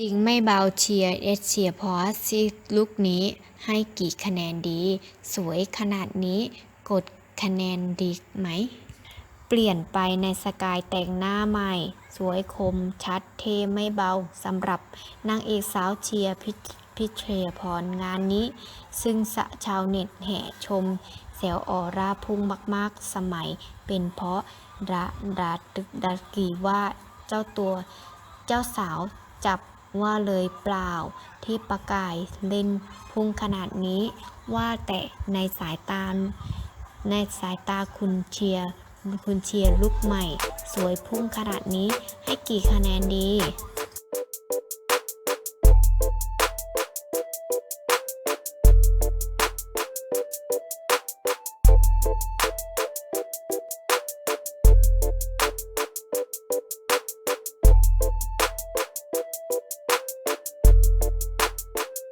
จริงไม่เบาเชียร์เอสเชียพอสที่ลุกนี้ให้กี่คะแนนดี สวยขนาดนี้กดคะแนนดีไหม เปลี่ยนไปในสกายแต่งหน้าใหม่ สวยคมชัดเทไม่เบาสำหรับนางเอกสาวเชียร์พิพิเทรพรงานนี้ ซึ่งสะชาวเน็ตแห่ชมแสวออร่าพุ่งมาก ๆ สมัยเป็นเพราะระดาตึกดากีว่าเจ้าตัวเจ้าสาวจับ ว่าเลยเปล่า ที่ประกายเล่นพุ่งขนาดนี้ ว่าแต่ในสายตา ในสายตาคุณเชียร์คุณเชียร์ลุกใหม่ สวยพุ่งขนาดนี้ให้กี่คะแนนดี